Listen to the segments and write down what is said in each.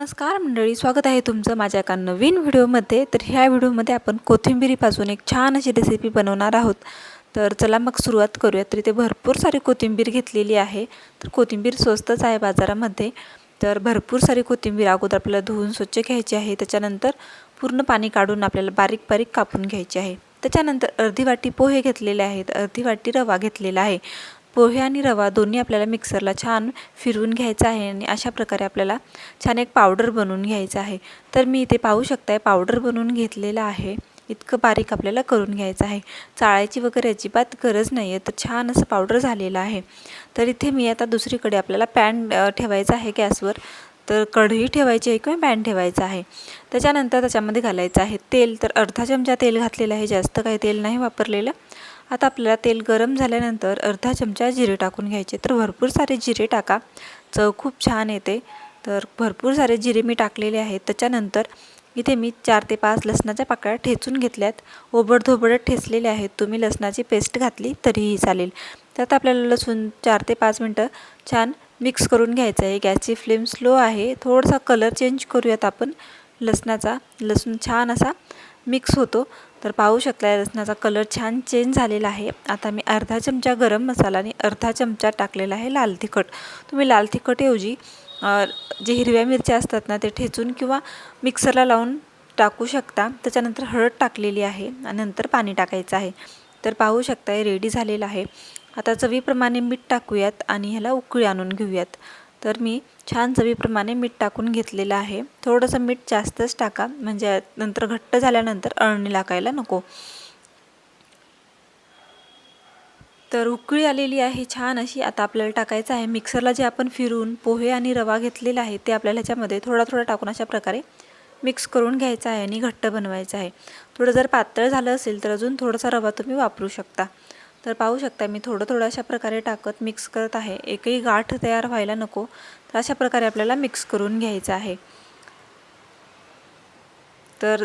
नमस्कार मंडळी स्वागत आहे तुमचं माझ्या एका नवीन व्हिडिओमध्ये. तर ह्या व्हिडिओमध्ये आपण कोथिंबिरीपासून एक छान अशी रेसिपी बनवणार आहोत. तर चला मग सुरुवात करूया तर इथे भरपूर सारी कोथिंबीर घेतलेली आहे. तर कोथिंबीर स्वस्तच आहे बाजारामध्ये. तर भरपूर सारी कोथिंबीर अगोदर आपल्याला धुवून स्वच्छ घ्यायची आहे. त्याच्यानंतर पूर्ण पाणी काढून आपल्याला बारीक बारीक कापून घ्यायची आहे. त्याच्यानंतर अर्धी वाटी पोहे घेतलेले आहेत. अर्धी वाटी रवा घेतलेला आहे. पोहे आणि रवा दोन्ही आपल्याला मिक्सरला छान फिरवून घ्यायचं आहे आणि अशा प्रकारे आपल्याला छान एक पावडर बनवून घ्यायचं आहे. तर मी इथे पाहू शकताय पावडर बनवून घेतलेलं आहे. इतकं बारीक आपल्याला करून घ्यायचं आहे. चाळायची वगैरे अजिबात गरज नाही आहे तर छान असं पावडर झालेलं आहे. तर इथे मी आता दुसरीकडे आपल्याला पॅन ठेवायचं आहे गॅसवर. तर कढई ठेवायची आहे किंवा पॅन ठेवायचं आहे. त्याच्यानंतर त्याच्यामध्ये घालायचं आहे तेल. तर अर्धा चमचा तेल घातलेलं आहे. जास्त काही तेल नाही वापरलेलं. आता आपल्याला तेल गरम झाल्यानंतर अर्धा चमचा जिरे टाकून घ्यायचे. तर भरपूर सारे जिरे टाका. चव खूप छान येते. तर भरपूर सारे जिरे मी टाकलेले आहेत. त्याच्यानंतर इथे मी चार ते पाच लसणाच्या पाकळ्या ठेचून घेतल्यात. ओबडधोबडत ठेचलेले आहेत. तुम्ही लसणाची पेस्ट घातली तरीही चालेल. त्यात आपल्याला लसूण चार ते पाच मिनटं छान मिक्स करून घ्यायचं आहे. गॅसची फ्लेम स्लो आहे. थोडासा कलर चेंज करूयात आपण. लसणाचा लसूण छान असा मिक्स होतो. तर पाहू शकता लसणाचा कलर छान चेंज झालेला आहे. आता मी अर्धा चमचा गरम मसाला आणि अर्धा चमचा टाकलेला आहे लाल तिखट. तुम्ही लाल तिखटऐवजी जे हिरव्या मिरच्या असतात ना ते ठेचून किंवा मिक्सरला लावून टाकू शकता. त्याच्यानंतर हळद टाकलेली आहे आणि नंतर पाणी टाकायचं आहे. तर पाहू शकता हे रेडी झालेलं आहे. आता चवीप्रमाणे मीठ टाकूयात आणि ह्याला उकळी आणून घेऊयात. तर मी छान चवीप्रमाणे मीठ टाकून घेतलेलं आहे. थोडंसं मीठ जास्तच टाका. म्हणजे नंतर घट्ट झाल्यानंतर अळणी लागायला नको. तर उकळी आलेली आहे छान अशी. आता आपल्याला टाकायचं आहे. मिक्सरला जे आपण फिरून पोहे आणि रवा घेतलेला आहे ते आपल्याला ह्याच्यामध्ये थोडा थोडा टाकून अशा प्रकारे मिक्स करून घ्यायचं आहे आणि घट्ट बनवायचं आहे. थोडं जर पातळ झालं असेल तर अजून थोडासा रवा तुम्ही वापरू शकता. तर पाहू शकता मी थोडं थोडं अशा प्रकारे टाकत मिक्स करत आहे. एकही गाठ तयार व्हायला नको तर अशा प्रकारे आपल्याला मिक्स करून घ्यायचं आहे. तर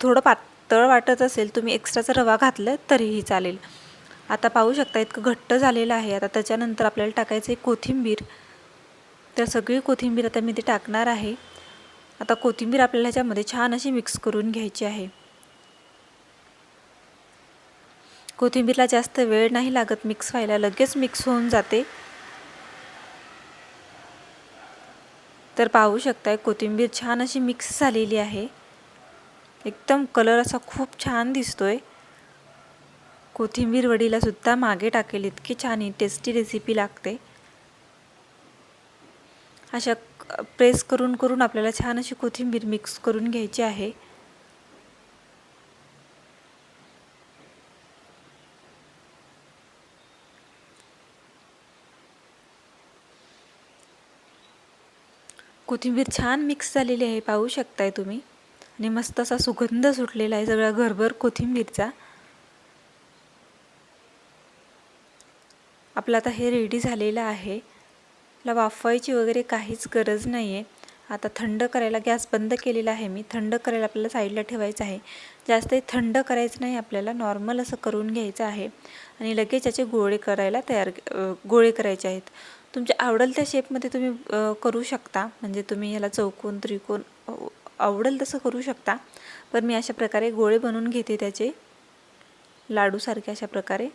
थोडं पातळ वाटत असेल तुम्ही एक्स्ट्राचा रवा घातलं तरीही चालेल. आता पाहू शकता इतकं घट्ट झालेलं आहे. आता त्याच्यानंतर आपल्याला टाकायचं आहे कोथिंबीर. तर सगळी कोथिंबीर आता मी ते टाकणार आहे. आता कोथिंबीर आपल्याला ह्याच्यामध्ये छान अशी मिक्स करून घ्यायची आहे. कोथिंबीरला जास्त वेळ नाही लागत मिक्स व्हायला लगेच मिक्स होऊन जाते. तर पाहू शकताय कोथिंबीर छान अशी मिक्स झालेली आहे. एकदम कलर असा खूप छान दिसतोय. कोथिंबीर वडीलासुद्धा मागे टाकेल इतकी छान ही टेस्टी रेसिपी लागते. अशा प्रेस करून करून आपल्याला छान अशी कोथिंबीर मिक्स करून घ्यायची आहे. कोथिंबीर छान मिक्स झालेली आहे पाहू शकताय तुम्ही. आणि मस्त असा सुगंध सुटलेला आहे सगळा घरभर कोथिंबीरचा. आपलं आता हे रेडी झालेलं आहे. ला वाफवायची वगैरे काहीच गरज नाही आहे आता थंड करायला गॅस बंद केलेला आहे मी. थंड करायला आपल्याला साईडला ठेवायचं आहे. जास्त थंड करायचं नाही आपल्याला नॉर्मल असं करून घ्यायचं आहे. आणि लगेच याचे गोळे करायला तयार गोळे करायचे आहेत. तुमच्या आवडेल त्या शेपमध्ये तुम्ही करू शकता. म्हणजे तुम्ही ह्याला चौकोन त्रिकोण आवडेल तसं करू शकता. पण मी अशा प्रकारे गोळे बनवून घेते त्याचे. लाडूसारखे अशा प्रकारे.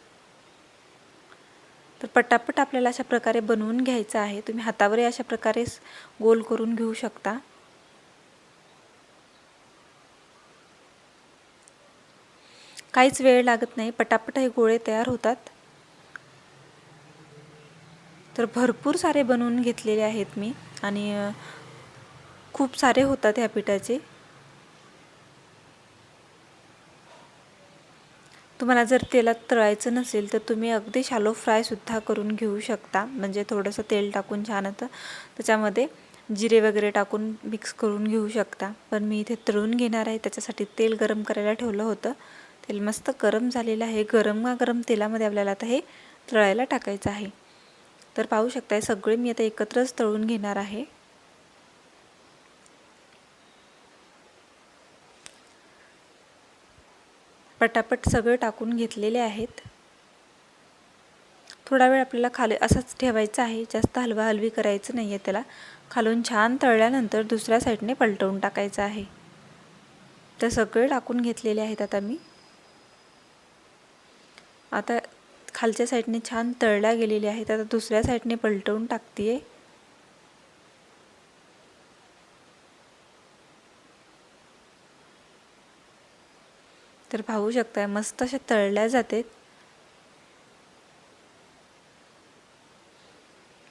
तर पटापट आपल्याला अशा प्रकारे बनवून घ्यायचं आहे. तुम्ही हातावरही अशा प्रकारे गोल करून घेऊ शकता. काहीच वेळ लागत नाही. पटापट हे गोळे तयार होतात. तर भरपूर सारे बनवून घेतलेले आहेत मी आणि खूप सारे होतात ह्या पिठाचे. तुम्हाला जर तेलात तळायचं नसेल तर तुम्ही अगदी शालो फ्रायसुद्धा करून घेऊ शकता. म्हणजे थोडंसं तेल टाकून छान आता त्याच्यामध्ये जिरे वगैरे टाकून मिक्स करून घेऊ शकता. पण मी इथे तळून घेणार आहे. त्याच्यासाठी तेल गरम करायला ठेवलं होतं. तेल मस्त गरम झालेलं आहे. गरम गरम तेलामध्ये आपल्याला आता हे तळायला टाकायचं आहे. तर पाहू शकताय सगळे मी आता एकत्रच तळून घेणार आहे. पटापट सगळे टाकून घेतलेले आहेत. थोडा वेळ आपल्याला खाली असाच ठेवायचं आहे जास्त हलवा हलवी करायचं नाही आहे त्याला. खालून छान तळल्यानंतर दुसऱ्या साईडने पलटवून टाकायचं आहे. तर सगळे टाकून घेतलेले आहेत आता मी. आता खालच्या साईडने छान तळल्या गेलेले आहेत. आता दुसऱ्या साईडने पलटवून टाकते तर पाहू शकताय मस्त अशा तळल्या जाते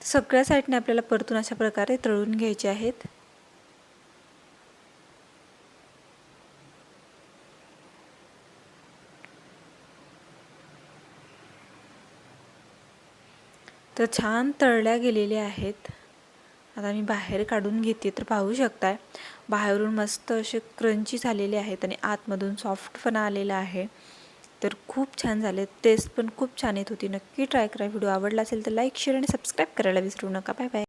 सगळ्या साईडने आपल्याला परतून अशा प्रकारे तळून घ्यायचे आहेत. तर छान तळल्या गेलेल्या आहेत. आता मी बाहेर काढून घेते तर पाहू शकताय. बाहेरून मस्त असे क्रंची झालेले आहेत आणि आतमधून सॉफ्टपणा आलेला आहे. तर खूप छान झाले. टेस्ट पण खूप छान येत होती. नक्की ट्राय करा. व्हिडिओ आवडला असेल तर लाईक शेअर आणि सबस्क्राईब करायला विसरू नका. Bye bye